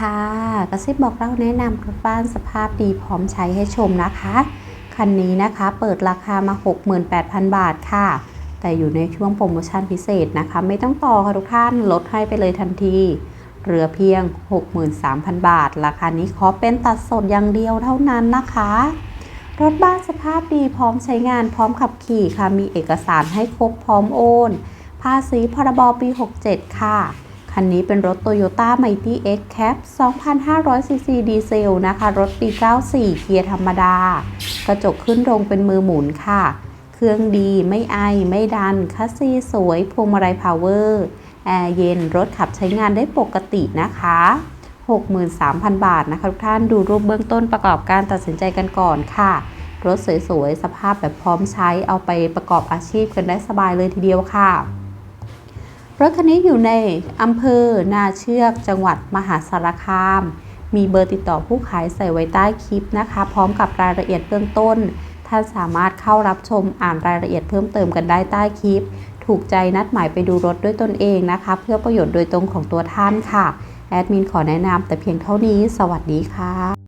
ค่ะ กระซิบบอกเล่าแนะนำรถบ้านสภาพดีพร้อมใช้ให้ชมนะคะ คันนี้นะคะเปิดราคามา 68,000 บาทค่ะ แต่อยู่ในช่วงโปรโมชั่นพิเศษนะคะ ไม่ต้องต่อค่ะทุกท่านลดให้ไปเลยทันที เหลือเพียง 63,000 บาท ราคานี้ขอเป็นตัดสดอย่างเดียวเท่านั้นนะคะ รถบ้านสภาพดีพร้อมใช้งานพร้อมขับขี่ค่ะ มีเอกสารให้ครบพร้อมโอน ภาษีพรบปี 67 ค่ะ คันนี้เป็นรถ Toyota Mighty X Cap 2,500 cc ดีเซลนะคะ รถปี 94 เกียร์ธรรมดา กระจกขึ้นลงเป็นมือหมุนค่ะ เครื่องดีไม่ไอ ไม่ดัน คัสซีสวย พวงมาลัยพาวเวอร์ แอร์เย็น รถขับใช้งานได้ปกตินะคะ 63,000 บาทนะคะทุกท่านดูรูปเบื้องต้นประกอบการตัดสินใจกันก่อนค่ะ รถสวยๆ สภาพแบบพร้อมใช้เอาไปประกอบอาชีพกันได้สบายเลยทีเดียวค่ะ รถคันนี้อยู่ในอำเภอนาเชือกจังหวัดมหาสารคาม มีเบอร์ติดต่อผู้ขายใส่ไว้ใต้คลิปนะคะ พร้อมกับรายละเอียดเบื้องต้น ท่านสามารถเข้ารับชมอ่านรายละเอียดเพิ่มเติมกันได้ใต้คลิป ถูกใจนัดหมายไปดูรถด้วยตนเองนะคะ เพื่อประโยชน์โดยตรงของตัวท่านค่ะ แอดมินขอแนะนำแต่เพียงเท่านี้ สวัสดีค่ะ